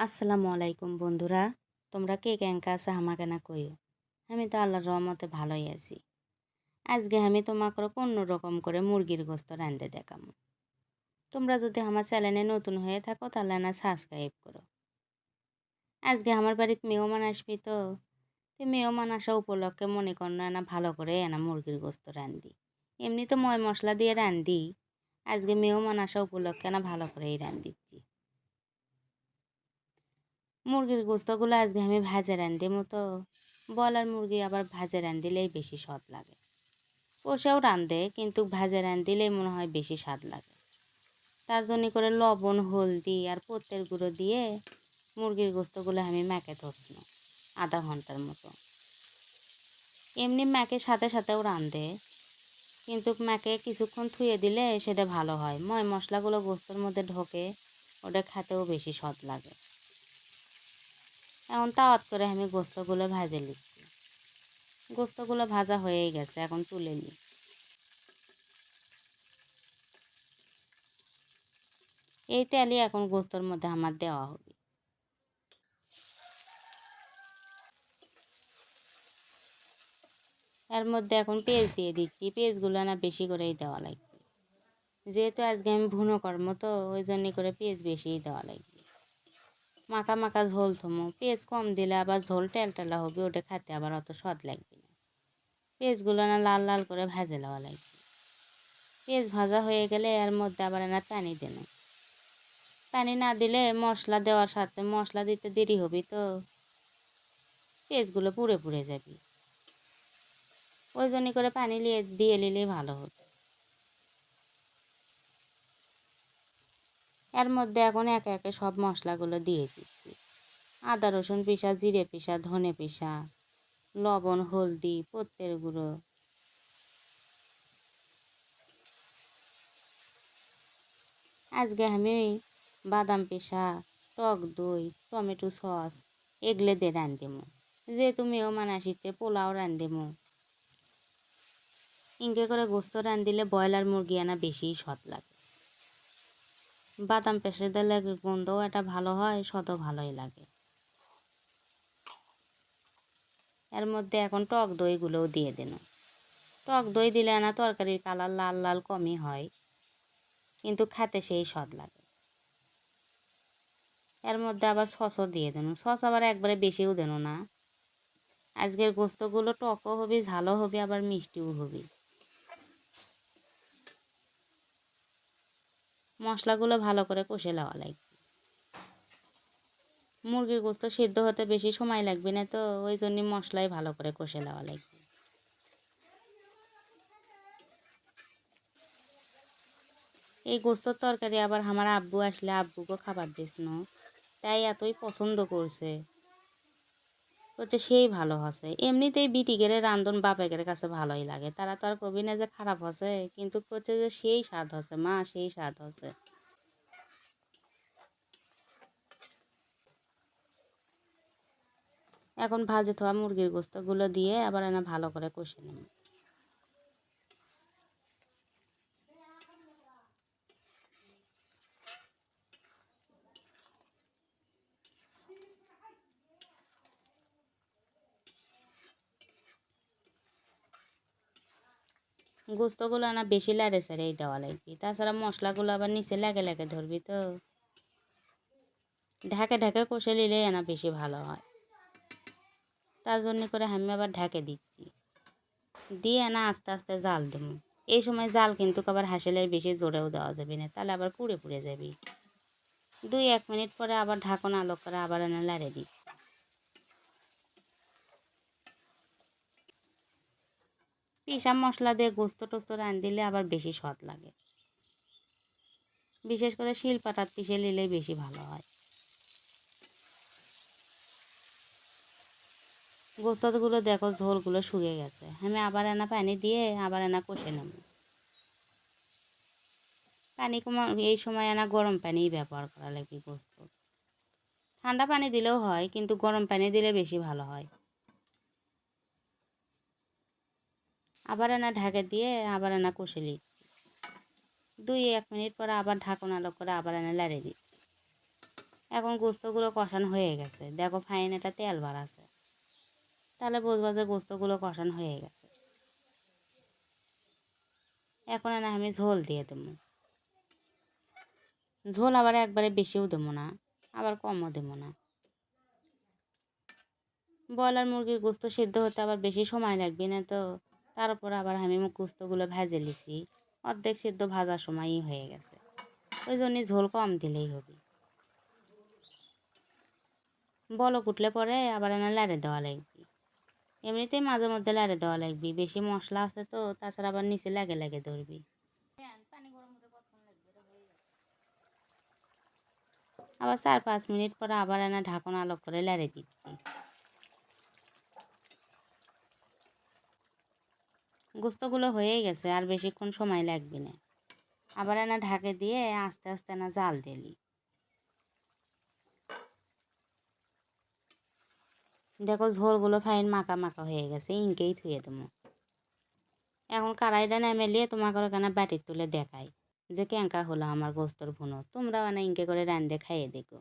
আসসালামু আলাইকুম বন্ধুরা। তোমরা কে ক্যাঙ্কা আছে আমাকে না কইও? আমি তো আল্লাহর রহমতে ভালোই আছি। আজকে আমি তোমাকে অন্য রকম করে মুরগির গোস্ত রাঁধতে দেখাম। তোমরা যদি আমার চ্যানেলে নতুন হয়ে থাকো, তাহলে না সাবস্ক্রাইব করো। আজকে আমার বাড়িতে মেহমান আসবি তো তো মেহমান আসা উপলক্ষে মনে কর না ভালো করে এনা মুরগির গোস্ত রান্ধি এমনি তো ময় মশলা দিয়ে রান্ধি আজকে মেহমান আসা উপলক্ষে না ভালো করেই রান্ধিচ্ছি মুরগির গোস্তগুলো আজকে আমি ভাজে রান্ধি মতো বলার মুরগি আবার ভাজে রান্ধিলেই বেশি স্বাদ লাগে। কষেও রান্ধে কিন্তু ভাজে রান্ধিলেই মনে হয় বেশি স্বাদ লাগে। তার জন্য করে লবণ, হলদি আর পত্তের গুঁড়ো দিয়ে মুরগির গোস্তগুলো আমি ম্যাকে ধরছিল আধা ঘণ্টার মতো। এমনি ম্যাকে সাথে সাথেও রান্ধে কিন্তু ম্যাকে কিছুক্ষণ থুয়ে দিলে সেটা ভালো হয়। ময় মশলাগুলো গোস্তর মধ্যে ঢোকে, ওটা খেতেও বেশি স্বাদ লাগে। এখন তাওয়াত করে আমি গোস্তগুলো ভাজে নিচ্ছি। গোস্তগুলো ভাজা হয়েই গেছে, এখন তুলে নিই। এই তেলই এখন গোস্তর মধ্যে আমার দেওয়া হবে। এর মধ্যে এখন পেঁয়াজ দিয়ে দিচ্ছি, পেঁয়াজগুলো না বেশি করেই দেওয়া লাগবে। যেহেতু আজকে আমি ভুনো কর্ম তো ওই জন্য করে পেঁয়াজ বেশিই দেওয়া লাগবে। মাখা মাখা ঝোল থমো। পেঁয়াজ কম দিলে আবার ঝোল টেলটেলা হবে, ওটা খেতে আবার অত স্বাদ লাগবে না। পেঁয়াজগুলো না লাল লাল করে ভাজে নেওয়া লাগবে। পেঁয়াজ ভাজা হয়ে গেলে এর মধ্যে আবার না পানি দেন পানি না দিলে মশলা দেওয়ার সাথে মশলা দিতে দেরি হবে তো। পেঁয়াজগুলো পুড়ে পুড়ে যাবে। ওই জন্য করে পানি দিয়ে নিলেই ভালো হবে এর মধ্যে এখন একে একে সব মশলাগুলো দিয়ে দিচ্ছি। আদা, রসুন পিসা, জিরে পিসা, ধনে পিসা, লবণ, হলদি, পত্তের গুঁড়ো। আজকে আমি বাদাম পিসা, টক দই, টমেটো সস এগুলো দিয়ে রান্ধিমো যেহেতু মেহমান আসিতে পোলাও রান্ধিমো ইনকে করে গোস্ত রান্ধিলে ব্রয়লার মুরগি আনা বেশিই স্বাদ লাগে। বাদাম পেশে দিলে গন্ধও এটা ভালো হয়, স্বাদও ভালোই লাগে। এর মধ্যে এখন টক দইগুলোও দিয়ে দিন টক দই দিলে না তরকারির কালার লাল লাল কমই হয়, কিন্তু খেতে সেই স্বাদ লাগে। এর মধ্যে আবার সসও দিয়ে দেন সস আবার একবারে বেশিও দেন না। আজকের গোস্তগুলো টকও হবে, ঝালও হবে, আবার মিষ্টিও হবে। মশলাগুলো ভালো করে কষে নেওয়া লাগবে। মুরগির গোস্ত সিদ্ধ হতে বেশি সময় লাগবে না তো, ওই জন্য মশলাই ভালো করে কষে নেওয়া লাগবে। এই গোস্তর তরকারি আবার আমার আব্বু আসলে আব্বুকে খাবার দিস না, তাই এতই পছন্দ করছে। হচ্ছে সেই ভালো হসে। এমনিতেই বিটিগেরে রান্ধন বাপেকের কাছে ভালোই লাগে। তারা তো আর কবি না যে খারাপ হসে, কিন্তু হচ্ছে যে সেই স্বাদ হসে, মা সেই স্বাদ হসে। এখন ভাজে থোয়া মুরগির গোস্তগুলো দিয়ে আবার এনে ভালো করে কষে নেব। গোস্তগুলো না বেশি লাড়ে এই দেওয়া লাগবে তাছাড়া মশলাগুলো আবার নিচে লেগে লেগে ধরবি তো। ঢাকে ঢাকে কষে নিলে না বেশি ভালো হয়। তার জন্য করে আমি আবার ঢাকে দিচ্ছি। দিয়ে না আস্তে আস্তে জাল দেব। এই সময় জাল কিন্তু আবার হাসেলের বেশি জোরেও দেওয়া যাবে না, তাহলে আবার পুড়ে পুড়ে যাবে। দুই এক মিনিট পরে আবার ঢাকন আলো করে আবার এনে লাড়ে দিই পিসা মশলা দিয়ে গোস্ত টোস্ত রান দিলে আবার বেশি স্বাদ লাগে। বিশেষ করে শিল পাটাত পিষে নিলেই বেশি ভালো হয়। গোস্তগুলো দেখো ঝোলগুলো শুকিয়ে গেছে। আমি আবার এনা পানি দিয়ে আবার এনা কষে নেব। পানি কমা, এই সময় এনা গরম পানিই ব্যবহার করা লাগবে গোস্ত। ঠান্ডা পানি দিলেও হয়, কিন্তু গরম পানি দিলে বেশি ভালো হয়। আবার এনা ঢাকে দিয়ে আবার কষে নিই। দুই এক মিনিট পরে আবার ঢাকন আলো করে আবার এনে লাড়ে দিই। এখন গোস্তগুলো কষানো হয়ে গেছে। দেখো ফাইন এটা তেল বার আছে। তাহলে বুঝবা যে গোস্তগুলো কষানো হয়ে গেছে। এখন না আমি ঝোল দিয়ে দেবো। ঝোল আবার একবারে বেশিও দেবো না, আবার কমও দেবো না। ব্রয়লার মুরগির গোস্ত সিদ্ধ হতে আবার বেশি সময় লাগবে না তো তার উপর আবার আমি গোস্তগুলো ভেজে লিছি অর্ধেক সিদ্ধ ভাজার সময়ই হয়ে গেছে। ওই জন্যই ঝোল কম দিলেই হবে। বলক উঠলে পরে আবার এনে লাড়ে দেওয়া লাগবে। এমনিতেই মাঝে মধ্যে লাড়ে দেওয়া লাগবে। বেশি মশলা আছে তো, তাছাড়া আবার নিচে লাগে লাগে ধরবি। আবার চার পাঁচ মিনিট পরে আবার এনে ঢাকন আলো করে লাড়ে দিচ্ছি। গোস্তগুলো হয়েই গেছে, আর বেশিক্ষণ সময় লাগবে না। আবার এনা ঢাকে দিয়ে আস্তে আস্তে না জাল দিলি দেখো ঝোলগুলো ফাইন মাখা মাখা হয়ে গেছে, ইনকেই থুয়ে দেবো। এখন কড়াইটা নামেলিয়ে তোমাকে ওখানে বাটির তুলে দেখাই যে ক্যাঙ্কা হলো আমার গোস্তর ভুনো। তোমরাও না ইনকে করে রান্ধে খাইয়ে দেখো।